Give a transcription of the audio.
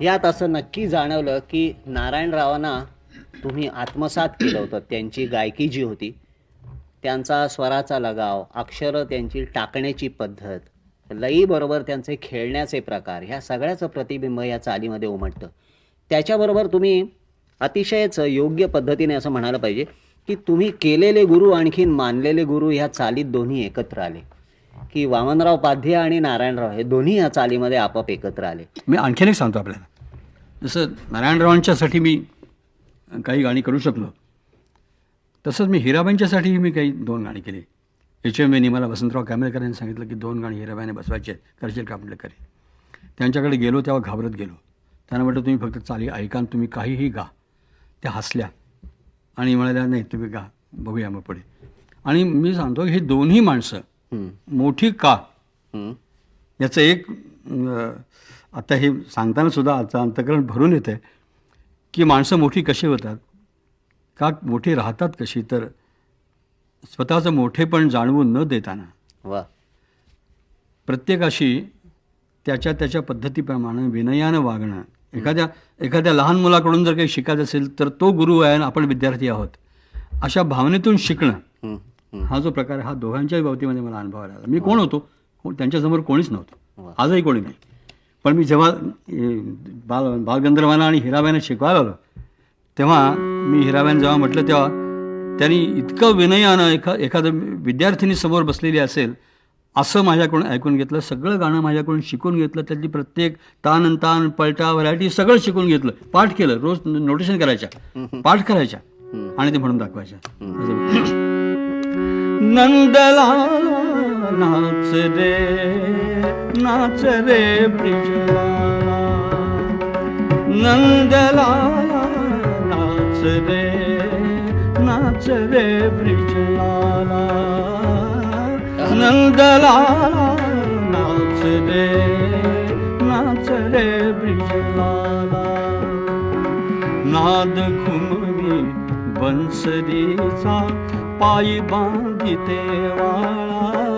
यात असं नक्की जाणवलं की नारायणरावांना तुम्ही आत्मसात केलं होतं. त्यांची गायकी जी होती त्यांचा स्वराचा लगाव अक्षरं त्यांची टाकण्याची पद्धत लईबरोबर त्यांचे खेळण्याचे प्रकार ह्या सगळ्याचं प्रतिबिंब या चालीमध्ये उमटतं. त्याच्याबरोबर तुम्ही अतिशयच योग्य पद्धतीने असं म्हणायला पाहिजे की तुम्ही केलेले गुरु आणखीन मानलेले गुरु ह्या चालीत दोन्ही एकत्र आले. की वामनराव पाध्ये आणि नारायणराव हे दोन्ही या चालीमध्ये आपाप एकत्र आले. मी आणखीन एक सांगतो आपल्याला. जसं नारायणरावांच्यासाठी मी काही गाणी करू शकलो तसंच मी हिराबाईंच्यासाठीही मी काही दोन गाणी केली. एच एम एनी मला वसंतराव कांबळेकर यांनी सांगितलं की दोन गाणी हिराबाईने बसवायचे आहेत करशील का म्हटलं करी त्यांच्याकडे गेलो तेव्हा घाबरत गेलो. त्यांना म्हटलं तुम्ही फक्त चाली ऐका तुम्ही काहीही गा. त्या हसल्या आणि म्हणाल्या नाही तुम्ही गा बघूया मग पुढे. आणि मी सांगतो हे दोन्ही माणसं मोठी का? याचं एक आता हे सांगताना सुद्धा आजचं अंतकरण भरून येतं आहे की माणसं मोठी कशी होतात? का मोठी राहतात कशी? तर स्वतःचं मोठेपण जाणवून न देताना वा. प्रत्येकाशी त्याच्या त्याच्या पद्धतीप्रमाणे विनयानं वागणं. एखाद्या एखाद्या लहान मुलाकडून जर काही शिकायचं असेल तर तो गुरु आहे आणि आपण विद्यार्थी आहोत. अशा भावनेतून शिकणं. हा जो प्रकार आहे, हा दोघांच्याही बाबतीमध्ये मला अनुभवायला आला. मी कोण होतो? त्यांच्यासमोर कोणीच नव्हतो. आजही कोणी नाही. पण मी जेव्हा बाल बालगंधर्वांना आणि हिराबाईंना शिकवायला आलो तेव्हा मी हिराबाईंना जेव्हा म्हटलं तेव्हा त्यांनी इतकं विनयानं एखा एखादं विद्यार्थिनी समोर बसलेली असेल असं माझ्याकडून ऐकून घेतलं सगळं गाणं माझ्याकडून शिकून घेतलं त्यातली प्रत्येक तान तान पलटा व्हरायटी सगळं शिकून घेतलं. पाठ केलं रोज नोटेशन करायच्या पाठ करायच्या आणि ते म्हणून दाखवायच्या. नंदलाला नाच रे नाच रे ब्रिजलाला नंदलाला नाच रे नाच रे ब्रिजलाला। नंदलाला नाच रे नाच रे ब्रिजलाला। नाद घुमवी बंसरीचा पायी बांधिते वाळा